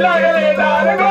la la la la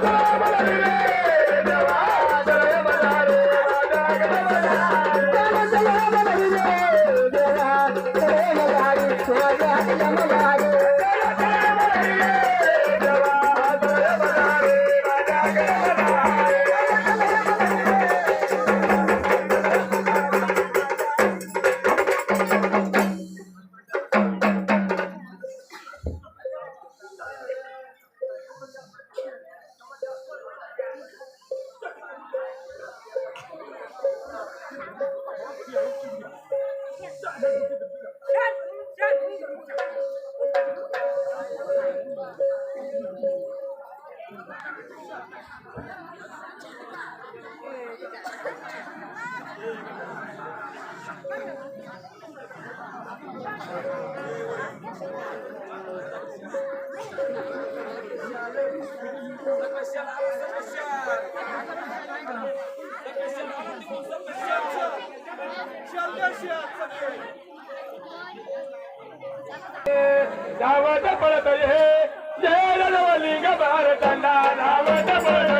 받아들이네. जावत पळत हे जय रवलिंग भारतांना धावत पळत